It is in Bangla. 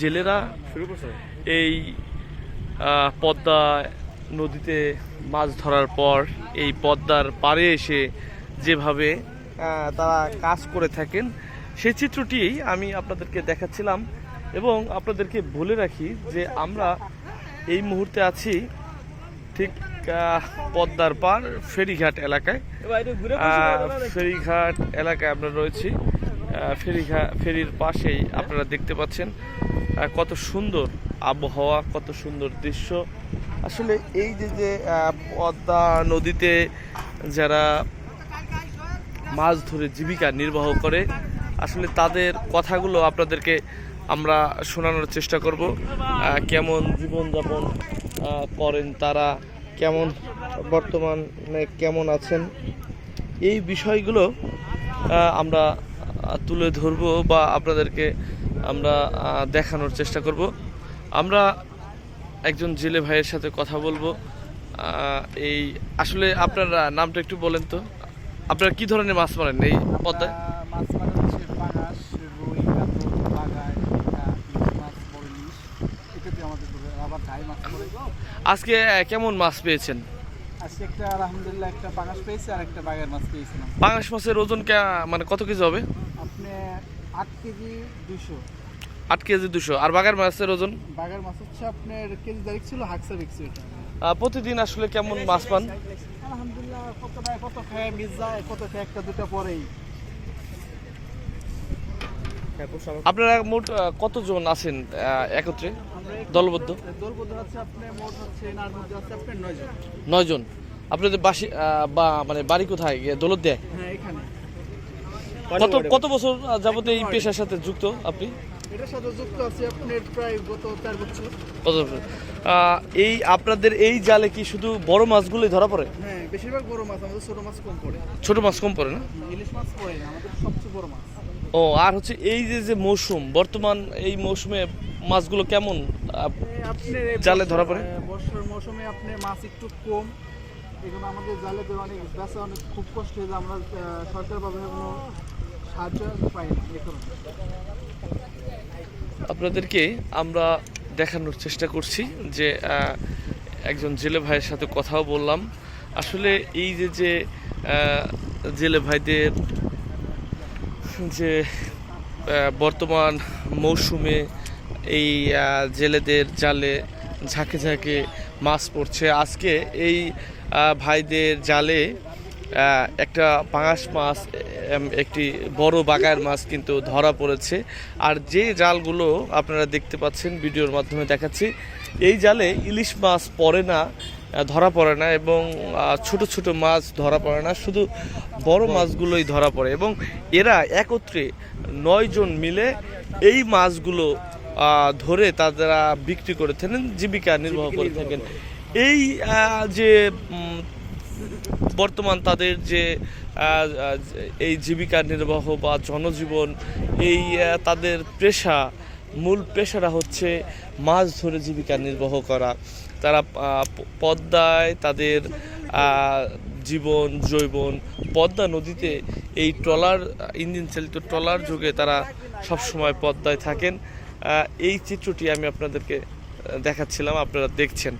জেলেরা এই পদ্মা নদীতে মাছ ধরার পর এই পদ্মার পাড়ে এসে যেভাবে তারা কাজ করে থাকেন সেই চিত্রটি আমি আপনাদেরকে দেখাচ্ছিলাম এবং আপনাদেরকে বলে রাখি যে আমরা এই মুহূর্তে আছি ঠিক পদ্মার পার ফেরিঘাট এলাকায়। ফেরিঘাট এলাকায় আমরা রয়েছি। আহ, ফেরিঘাট ফেরির পাশেই আপনারা দেখতে পাচ্ছেন কত সুন্দর আবহাওয়া কত সুন্দর দৃশ্য। আসলে এই যে যে পদ্মা নদীতে যারা মাছ ধরে জীবিকা নির্বাহ করে আসলে তাদের কথাগুলো আপনাদেরকে আমরা শোনানোর চেষ্টা করব। কেমন জীবনযাপন করেন তারা কেমন বর্তমানে কেমন আছেন এই বিষয়গুলো আমরা তুলে ধরব বা আপনাদেরকে আমরা দেখানোর চেষ্টা করব। আমরা একজন জেলে ভাইয়ের সাথে কথা বলব। এই আসলে আপনার নামটা একটু বলেন তো। আপনারা কি ধরনের মাছ মারেন এই পদ্মায়? আজকে কেমন মাছ পেয়েছেন? আজকে একটা আলহামদুলিল্লাহ একটা পাঙাশ পেয়েছি আর একটা বাগের মাছ পেয়েছিলাম। পাঙাশ মাছের ওজন কে- মানে কত কেজি হবে? আট কেজি দুশো আট কেজি দুশো আর বাগার মাছের ওজন? বাগের মাছ হচ্ছে আপনার কেজি তারিখ ছিল হাকসা এটা। প্রতিদিন আসলে কেমন মাছ পান? আলহামদুলিল্লাহ কত কত খায় মিস যায় কত খায় একটা দুটা পরেই। আপনারা মোট কতজন আছেন একত্রে? দলবদ্ধ? দলবদ্ধ হচ্ছে আপনার মোট হচ্ছে এনার মধ্যে হচ্ছে আপনার নয় জন নয়জন। আপনাদের বাসি বা মানে বাড়ি কোথায়? দৌলত দেয় হ্যাঁ এখানে। কত কত বছর যাবত এই পেশার সাথে যুক্ত আপনি? এটার সাথে যুক্ত আছে আপনার প্রায় গত চার বছর। কত বছর? এই আপনাদের এই জালে কি শুধু বড় মাছগুলোই ধরা পড়ে? হ্যাঁ বেশিরভাগ বড় মাছ আমাদের ছোট মাছ কম পড়ে। ছোট মাছ কম পড়ে না? ইলিশ মাছ পড়ে না আমাদের সবচেয়ে বড় মাছ। ও আর হচ্ছে এই যে যে মৌসুম বর্তমান এই মৌসুমে মাছগুলো কেমন জালে ধরা পড়ে? বর্ষার মৌসুমে আপনি মাছ একটু কম। এখানে আমাদের জালে দেওয়া অনেক বেচা অনেক খুব কষ্ট হয়ে আমরা সরকারভাবে কোনো আপনাদেরকে আমরা দেখানোর চেষ্টা করছি যে একজন জেলে ভাইয়ের সাথে কথাও বললাম। আসলে এই যে যে জেলে ভাইদের যে বর্তমান মৌসুমে এই জেলেদের জালে ঝাঁকে ঝাঁকে মাছ পড়ছে, আজকে এই ভাইদের জালে একটা পাঙাশ মাছ একটি বড় বাগার মাছ কিন্তু ধরা পড়েছে। আর যে জালগুলো আপনারা দেখতে পাচ্ছেন ভিডিওর মাধ্যমে দেখাচ্ছি, এই জালে ইলিশ মাছ পড়ে না ধরা পড়ে না এবং ছোট ছোট মাছ ধরা পড়ে না, শুধু বড় মাছগুলোই ধরা পড়ে এবং এরা একত্রে নয় জন মিলে এই মাছগুলো ধরে তারা বিক্রি করে থাকেন, জীবিকা নির্বাহ করে থাকেন। এই যে বর্তমান তাদের যে এই জীবিকা নির্বাহ বা জনজীবন, এই তাদের পেশা, মূল পেশাটা হচ্ছে মাছ ধরে জীবিকা নির্বাহ করা। তারা পদ্মায় তাদের জীবন জৈবন পদ্মা নদীতে এই ট্রলার, ইঞ্জিন চালিত ট্রলার যুগে তারা সবসময় পদ্মায় থাকেন। এই চিত্রটি আমি আপনাদেরকে দেখাচ্ছিলাম, আপনারা দেখছেন।